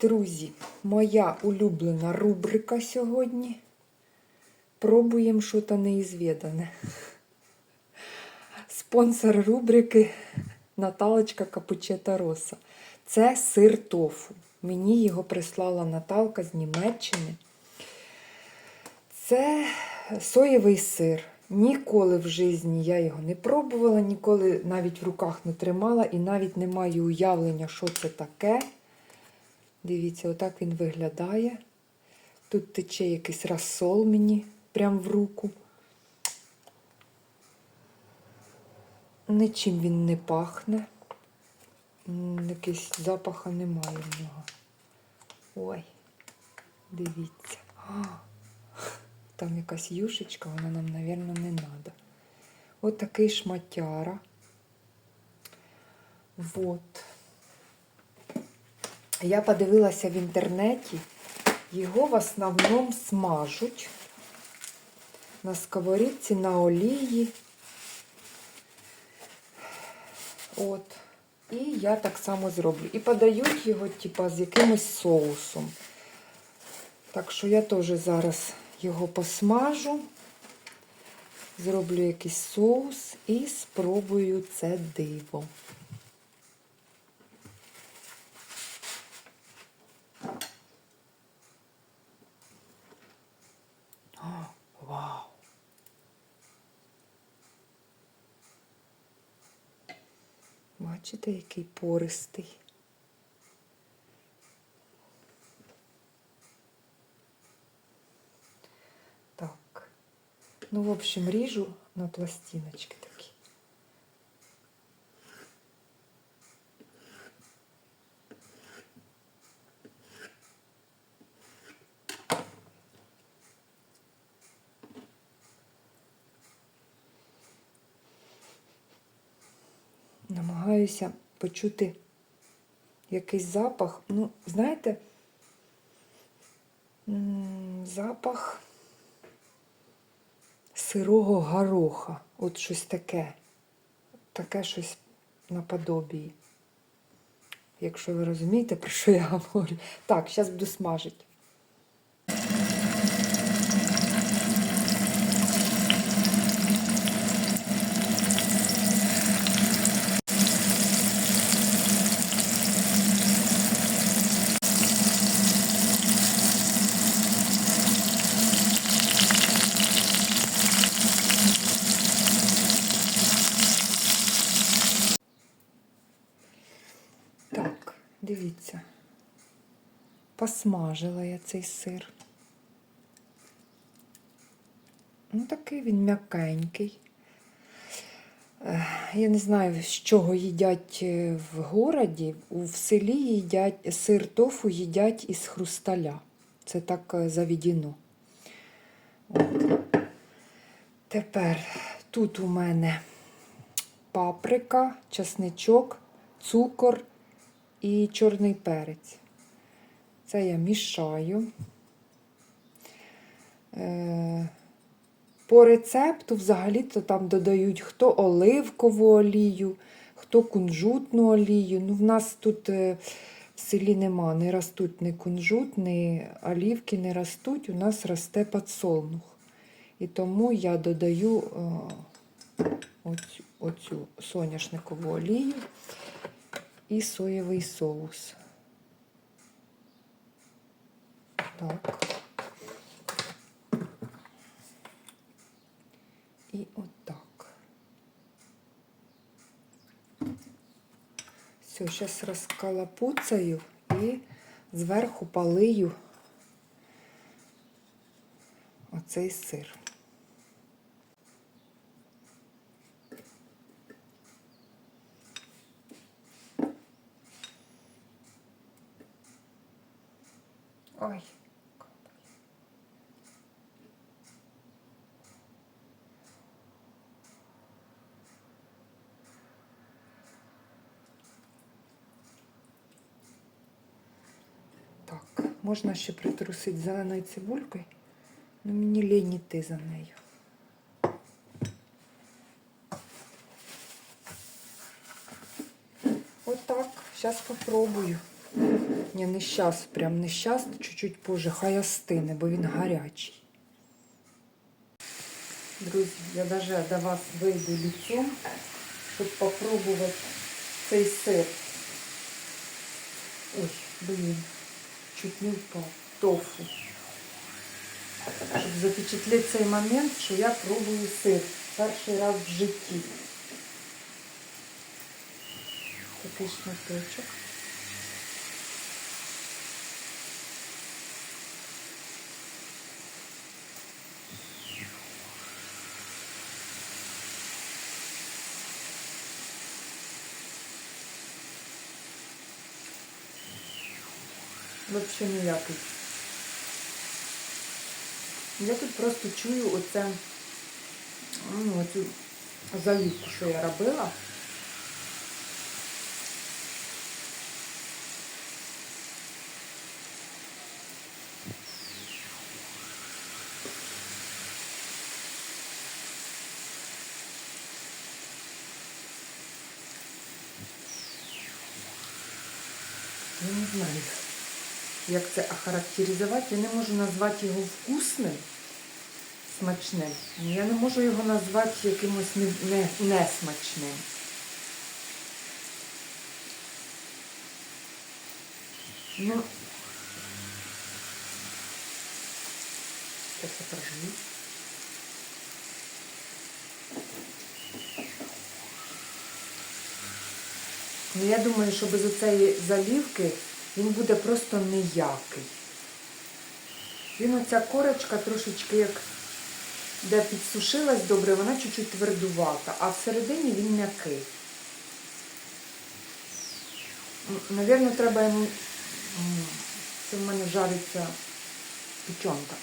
Друзі, моя улюблена рубрика сьогодні. Пробуємо щось неізвідане. Спонсор рубрики Наталочка Капучета Роса. Це сир тофу. Мені його прислала Наталка з Німеччини. Це соєвий сир. Ніколи в житті я його не пробувала, ніколи навіть в руках не тримала і навіть не маю уявлення, що це таке. Дивіться, отак він виглядає. Тут тече якийсь розсол мені прямо в руку. Нічим він не пахне. Якийсь запаха немає в нього. Ой, дивіться. А, Там якась юшечка, вона нам, мабуть, не треба. От такий шматяра. Вот. Я подивилася в інтернеті, його в основному смажуть на сковорідці, на олії. От. І я так само зроблю. І подають його, типа, з якимось соусом. Так що я теж зараз його посмажу, зроблю якийсь соус і спробую це диво. Бачите, який пористий. Так. Ну, в общем, ріжу на пластиночки такі. Намагаюся почути якийсь запах. Ну, знаєте, запах сирого гороха. От щось таке. Таке щось наподобії. Якщо ви розумієте, про що я говорю. Так, зараз буду смажити. Так, дивіться. Посмажила я цей сир. Ну, такий він м'якенький. Я не знаю, з чого їдять е, в городі. В селі їдять сир тофу їдять із хрусталя. Це так е, заведено. От. Тепер тут у мене паприка, часничок, цукор і чорний перець. Це я мішаю. Е, По рецепту взагалі-то там додають хто оливкову олію, хто кунжутну олію. Ну, в нас тут е, в селі нема, не ростуть ні кунжут, ні олівки не ростуть, у нас росте подсолнух. І тому я додаю е, оцю, оцю соняшникову олію і соєвий соус. Так. І отак. Все, зараз розкалапуцаю і зверху полию оцей сир. Ой. Так, можна ще притрусити зеленою цибулькою, але мені лінь йти за нею. Отак, зараз попробую. Ні, не щас, прям не щас, чуть-чуть позже, хай остине, бо він гарячий. Друзі, я навіть до вас вийду лицом, щоб попробувати цей сир. Ой, блін, чуть не впав. Тофу. Щоб запечатлити цей момент, що я пробую сир. Перший раз в житті. Такий шматочок. Вообще ніякий. Я тут просто чую оце, ну, оцю заливку, що я робила. Я не знаю, як це охарактеризувати. Я не можу назвати його вкусним, смачним. Я не можу його назвати якимось не, не, несмачним. Ну, я прожую. Ну, я думаю, що без оцеї заливки він буде просто ніякий. Він оця корочка трошечки як де підсушилась добре, вона чуть-чуть твердувата, а всередині він м'який. Навірно, треба йому. Це в мене жариться печонка.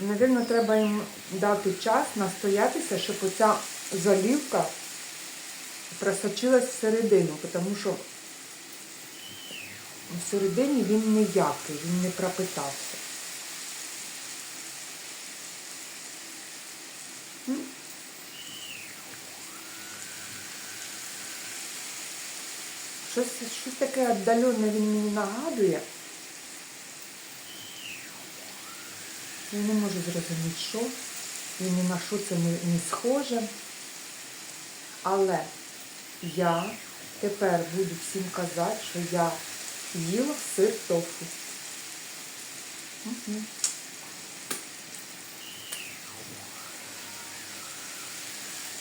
Навірно, треба їм дати час настоятися, щоб оця заливка просочилась всередину, тому що всередині він ніякий, він не пропитався. Щось, щось таке віддалене він мені нагадує. Я не можу зрозуміти, що. І ні на що це не, не схоже. Але я тепер буду всім казати, що я їла сир тофу.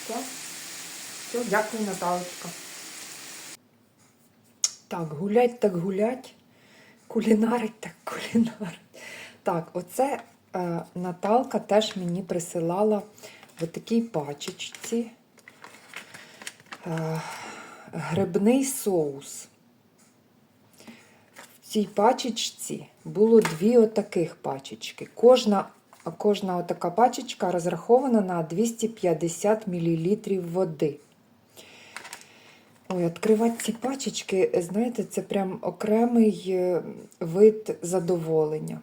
Все. Все, дякую, Наталочка. Так, гулять так гулять. Кулінарить так кулінарить. Так, оце е, Наталка теж мені присилала в такій пачечці е, грибний соус. Цій пачечці було дві отаких пачечки. Кожна, кожна отака пачечка розрахована на 250 мл води. Ой, відкривати ці пачечки, знаєте, це прям окремий е, вид задоволення.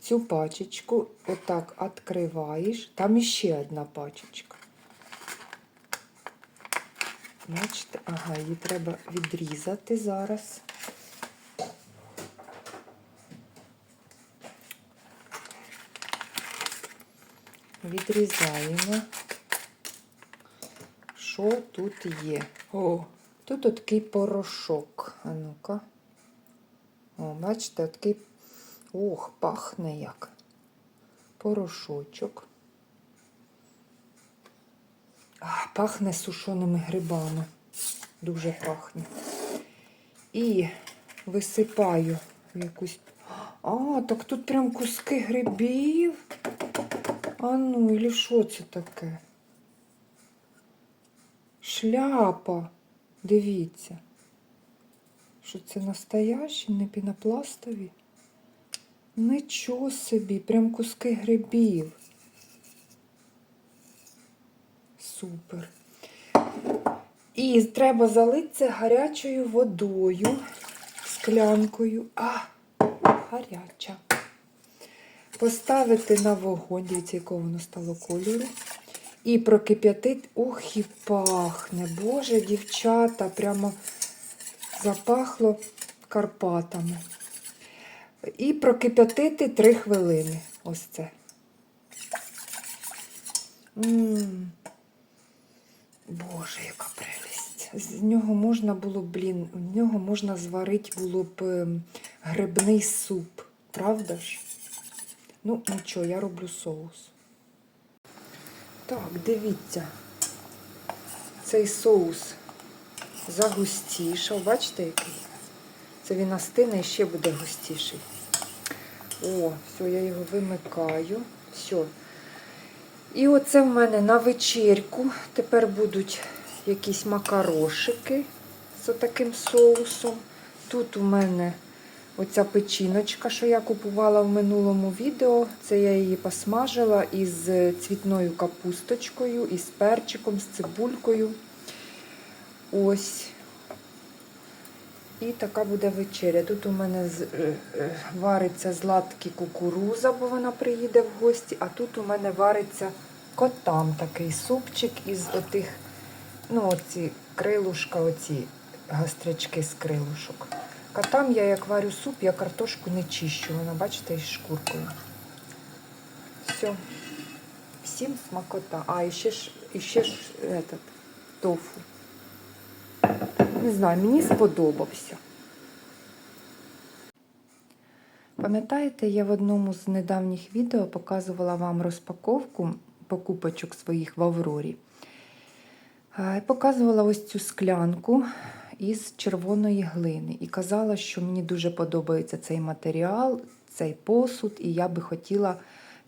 Цю пачечку отак відкриваєш. Там іще одна пачечка. Бачите, ага, її треба відрізати зараз. Відрізаємо. Що тут є? О, тут такий порошок. А ну-ка. О, бачите, такий. Ох, пахне як. Порошочок. А, пахне сушеними грибами. Дуже пахне. І висипаю якусь. А, так тут прям куски грибів. А ну, і що це таке? Шляпа. Дивіться. Що це настоящі, не пінопластові? Нічого собі, прям куски грибів. Супер. І треба залити це гарячою водою, склянкою. А, гаряча. Поставити на вогонь, дивіться, якого воно стало кольору. І прокип'ятить. Ух, і пахне. Боже, дівчата, прямо запахло Карпатами. І прокип'ятити 3 хвилини. Ось це. М. Боже, яка прелість. З нього можна було блін, з нього можна зварити було б ем, грибний суп. Правда ж? Ну, нічого, я роблю соус. Так, дивіться. Цей соус загустішав. Бачите, який? Це він остине і ще буде густіший. О, все, я його вимикаю. Все. І оце в мене на вечірку. Тепер будуть якісь макарошики з таким соусом. Тут у мене оця печіночка, що я купувала в минулому відео. Це я її посмажила із цвітною капусточкою, із перчиком, з цибулькою. Ось. І така буде вечеря. Тут у мене е, е, вариться златки кукуруза, бо вона приїде в гості, а тут у мене вариться котам такий супчик із отих, ну, оці крилушка, оці гастрячки з крилушок. Котам я як варю суп, я картошку не чищу. Вона, бачите, із шкуркою. Все. Всім смакота. А, і ще ж, і ще ж этот, тофу. Не знаю, мені сподобався. Пам'ятаєте, я в одному з недавніх відео показувала вам розпаковку покупочок своїх в Аврорі. Е, Показувала ось цю склянку із червоної глини і казала, що мені дуже подобається цей матеріал, цей посуд, і я би хотіла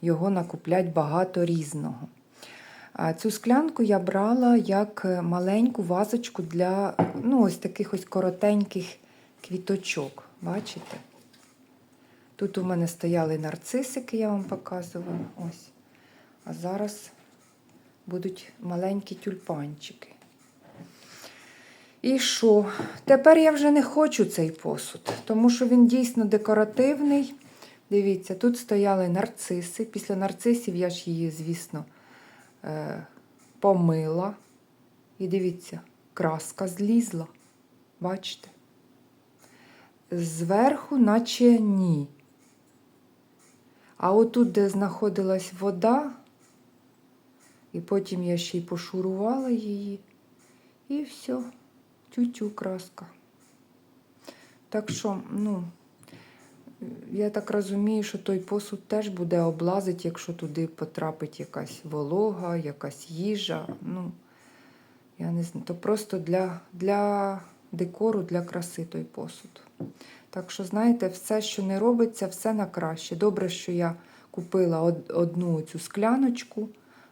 його накупляти багато різного. Цю склянку я брала як е, маленьку вазочку для ну, ось таких ось коротеньких квіточок. Бачите? Тут у мене стояли нарцисики, я вам показувала. Ось. А зараз будуть маленькі тюльпанчики. І що? Тепер я вже не хочу цей посуд, тому що він дійсно декоративний. Дивіться, тут стояли нарциси. Після нарцисів я ж її, звісно, е, помила. І дивіться, краска злізла. Бачите? Зверху, наче ні. А отут, де знаходилась вода, і потім я ще й пошурувала її, і все, тютю краска. Так що, ну, я так розумію, що той посуд теж буде облазить, якщо туди потрапить якась волога, якась їжа. Ну, я не знаю, то просто для, для декору, для краси той посуд. Так що, знаєте, все, що не робиться, все на краще. Добре, що я купила одну цю скляночку,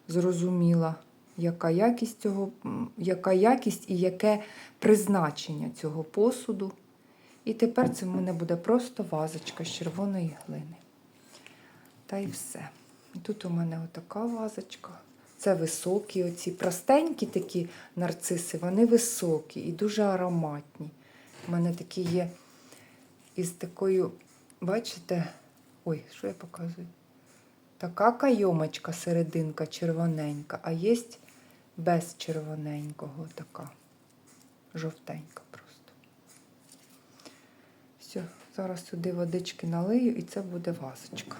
зрозуміла, яка якість цього, яка якість і яке призначення цього посуду. І тепер це в мене буде просто вазочка з червоної глини. Та й все. І тут у мене отака вазочка. Це високі, оці простенькі такі нарциси, вони високі і дуже ароматні. У мене такі є із такою, бачите, ой, що я показую? Така кайомочка, серединка червоненька, а є без червоненького така. Жовтенька просто. Все, зараз сюди водички налию і це буде вазочка.